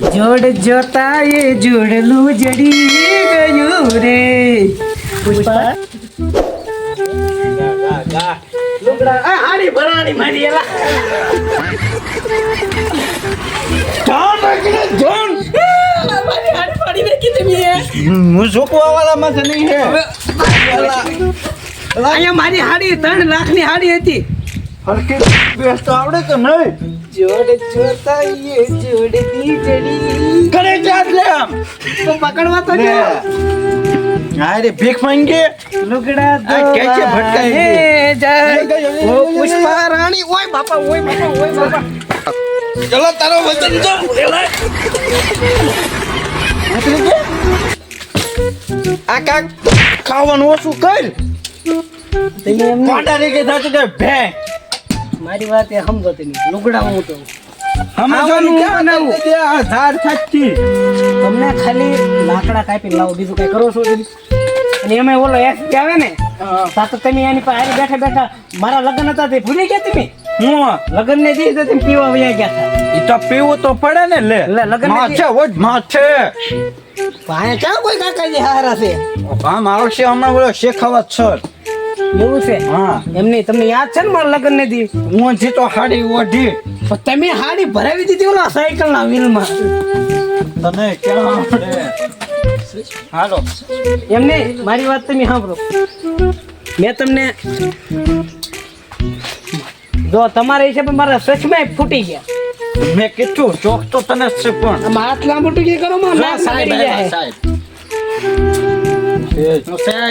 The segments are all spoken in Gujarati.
જોડ જોતા એ જોડલું જડી ગયું રે. પુષ્પા લુગડા આ ભરાણી મારી એલા. રાખીને હાડી પાડી નાખી તમે હું ઝોકવા વાળા નહીં હે. અહીંયા મારી હાડી ત્રણ લાખની હાડી હતી. હરકી આવડે કે નહીં? જોડ જોતા એ જડી કરે જાત લે આમ. તો પકડવા તો લે. જો. રે ભીખ માંગે લુગડા જાય. ઓ પુષ્પા રાણી ઓય બાપા ઓય બાપા ઓય બાપા. ચલો તારો વચન જો. આ કાક ખાવાનું ઓછું કર. તમે રે કે ભે મારી વાત એ સમજો તમે લુગડા હું તો તમને ખાલી લાકડા કાપી લાવો બીજું કઈ કરો છો અને એમાં ઓલો એક્સ આવે ને તા તો તમે એની પાસે બેઠા બેઠા મારા લગ્ન હતા તે ભૂલી ગયા તમે? હું? લગ્ન ને જઈ તમે પીવા વયા ગયા હતા. એ તો પીવું તો પડે ને લે. લે, લગ્ન માથે ઓજ માથે ભાઈ ક્યાં કોઈ કાકાજી હારા છે? આમ આવશે હમણાં બોલો શેખાવત છર એવું છે? હા. એમની તમને યાદ છે ને મારા લગ્ન ને દી? હું જીતો હાડી ઓઢી. પણ તમે હાડી ભરાવી દીધી ઓલા સાયકલ ના વ્હીલમાં તને ક્યાં આવડે? હાલો. એમ નહીં મારી વાત તમે સાંભળો. મેં તમને જો તમારા હિસાબે મારા સચમાં ફૂટી ગયા. મેં કીધું ચોક તો તને છે પણ. આમાં હાથ લાંબુ ટૂંકી કરો માં ના કરી જાય.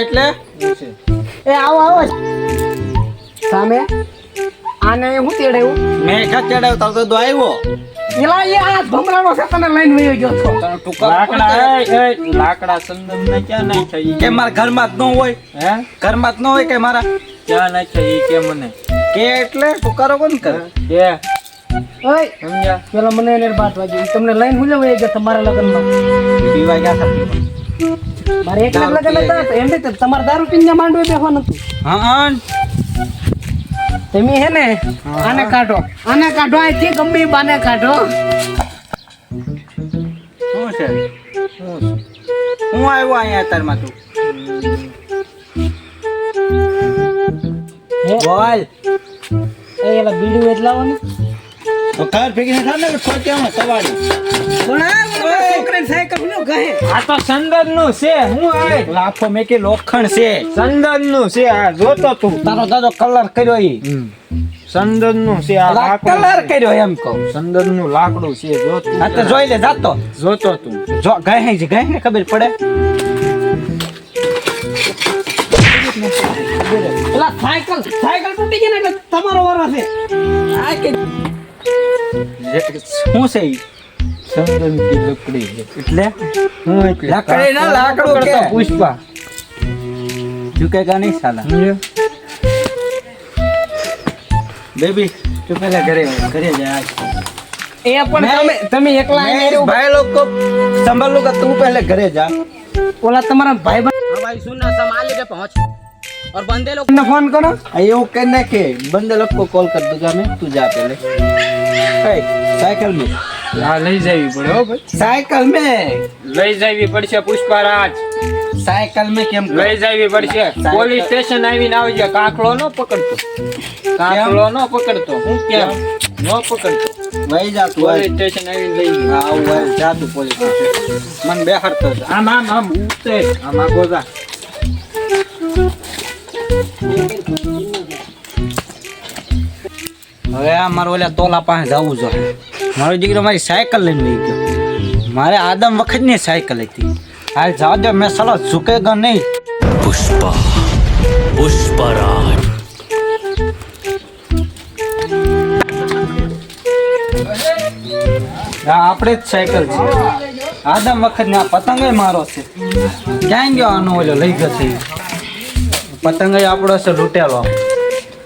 એટલે? એ આવો આવો. સામે? આને હું તેડાયું? મેં કા ચડાવતા તો દો આવ્યો. એલા એ આ ભમરાનો છે તને લઈને વયો ગયો છો. તને ટૂંકા લાકડા સંદમ ને ક્યાં નાખ્યા ઈ? કે મારા ઘરમાં જ ન હોય. હે? ઘરમાં જ ન હોય કે મારા? ક્યાં નહીં ઈ કે મને? કે એટલે ટુકારો કોણ કરે? કે? ઓય સમજ્યા? પેલા મને એને બાત વાગી તમને લઈને હું લેવા ગયો તમારા લગ્નમાં? પીવા ગયા હતા પીવા. મારે એક લગ્ન હતા એમ નહીં તમારે દારૂ પીને માંડવે બેહવાનું હતું. હા હા. તમે હે ને આને કાઢો. આને કાઢો અહીંથી ગમે બાને કાઢો. શું છે? હું આવ્યો અહીંયા અત્યારમાં તું? બોલ. એ એલા બીડું એટલા ને. તો કાર ભેગી ના થાય ને સવાડી પણ આ આ તો સંદનનું છે હું આવે લાફો મેં લોખંડ છે. સંદનનું છે આ જોતો તું. તારો દાદો કલર કર્યો ઈ. સંદનનું છે આ લાકડું. કલર કર્યો એમ કહું. સંદનનું લાકડું છે જો તું. આ તો જોઈ લે જાતો. જોતો તું. જો ગાય છે ગાય ને ખબર પડે? સાયકલ સાયકલ તૂટી ગઈ ને એટલે તમારો વારો છે. આ કે શું છે ઈ સંદન કી લકડી છે એટલે હું એટલે લાકડી ના લાકડું કે કરતા પુષ્પા ઝુકેગા નહીં સાલા સમજ્યો બેબી તું પેલા ઘરે આવ, ઘરે જા એ પણ તમે તમે એકલા આવીને રહ્યો. ભાઈ લોકો સંભાળ લો તું પહેલે ઘરે જા ઓલા તમારા ભાઈ भाई सुनना संभाल के पहुंच और बंदे लोग બંધ ફોન કરો આ એવું कहने के बंदे लोग को कॉल कर दूंगा मैं तू जा पहले સાયકલ મે. હા લઈ જવી પડે હો ભાઈ. સાયકલ મે. લઈ જવી પડશે પુષ્પારાજ. સાયકલ મે કેમ લઈ જવી પડશે. પોલીસ સ્ટેશન આવીને આવજે. કાકડો નો પકડતો. કાકડો નો પકડતો. હું કેમ? નો પકડતો. વહી જાતું પોલીસ સ્ટેશન આવીને લઈ જવું આવું વહી જાતું પોલીસ સ્ટેશન. મને બેહાડતો આમ આમ આમ ઉતરે. આમ આગો જા. હવે આ મારો ઓલા તોલા પાસે જવું જોઈએ મારો દીકરો મારી સાયકલ લઈને લઈ ગયો. મારે આદમ વખતની સાયકલ હતી. હાલ જાવ દે મેં સલા ઝુકેગા નહીં. પુષ્પા પુષ્પરાજ. આ આપણે જ સાયકલ છે. આદમ વખત ને આ પતંગ મારો છે. ક્યાં ગયો આનો ઓલો લઈ ગયો છે. પતંગ આપણો છે લૂંટેલો.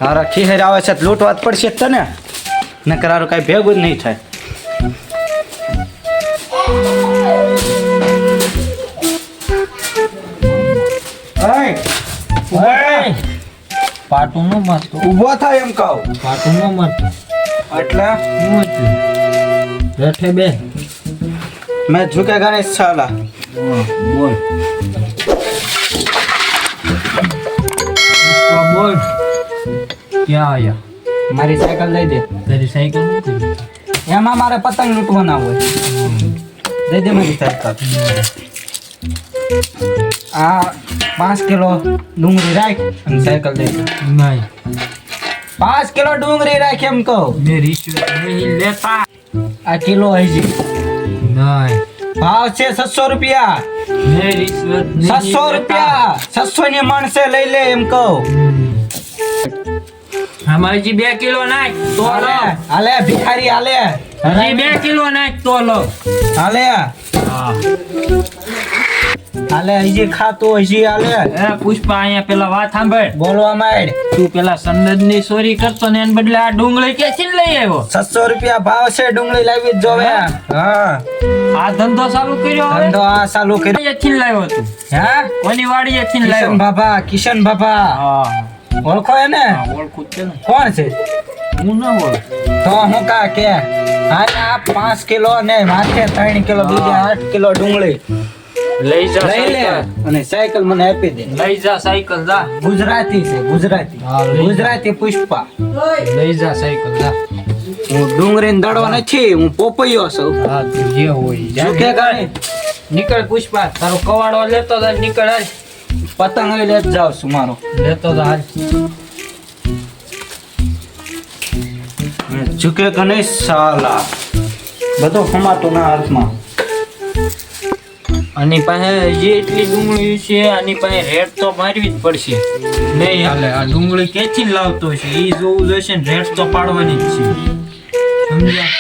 હારા ખીહેર આવે છે લૂંટ વાત પડશે તને. ને કરારો કાંઈ ભેગું જ નહીં થાય. પાટું નો ઊભો થાય એમ કહો. પાટું નો મરતો એટલે? હું બે મેં ઝુકે ગણેશ છાલા બોલ. ક્યાં આયા? મારી સાયકલ લઈ દે. તારી સાયકલ નથી એમાં મારે પતંગ લૂંટવાના હોય. દઈ દે મારી સાયકલ. આ પાંચ કિલો ડુંગળી રાખ અને સાયકલ દઈ દે. નહીં. પાંચ કિલો ડુંગળી રાખ એમ કહો. મેં રિશ્વત નહીં લેતા. આ કિલો હજી. નહીં. ભાવ છે છસો રૂપિયા. છસો રૂપિયા. છસો ની માણસે લઈ લે એમ કહું. હજી બે કિલો નાખ તો લો. હાલે ભિખારી હાલે. હજી બે કિલો નાખ તો લો. હાલે. હાલે હજી ખાતું હજી હાલે. એ પુષ્પા અહીંયા પેલા વાત સાંભળ. બોલવા માંડ. તું પેલા સંદદની ચોરી કરતો ને એને બદલે આ ડુંગળી ક્યાંથી લઈ આવ્યો? છસો રૂપિયા ભાવ છે ડુંગળી લાવી જ જોવે. હા? આ ધંધો ચાલુ કર્યો હવે? ધંધો આ ચાલુ કર્યો. છીન લાવ્યો તું? હે? કોની વાડીએથી છીન લાવ્યો? બાબા કિશન બાબા હા. ઓળખો એને? ઓળખું છે કોણ છે? હું ના ઓળખ. તો હું કા કે? હા આ પાંચ કિલો ને માથે ત્રણ કિલો બીજી આઠ કિલો ડુંગળી. લઈ જા લઈ લે અને સાયકલ મને આપી દે. લઈ જા સાયકલ જા. ગુજરાતી છે ગુજરાતી. ગુજરાતી પુષ્પા. લઈ જા સાયકલ જા. હું ડુંગળી દડો નથી હું પોપૈયો છું. હા જે હોય જા. કે નીકળ પુષ્પા તારો કવાડો લેતો જા નીકળ હાલ. પતંગ લે જાવ છું મારો. લેતો તો હાલ. ચૂકે કને સાલા? બધો ફમાતો ના હાથમાં. આની પાસે જે એટલી ડુંગળી છે આની પાસે રેટ તો મારવી જ પડશે. નહીં હાલે આ ડુંગળી ક્યાંથી લાવતો છે એ જોવું જોઈશે ને રેટ તો પાડવાની જ છે. સમજ્યા?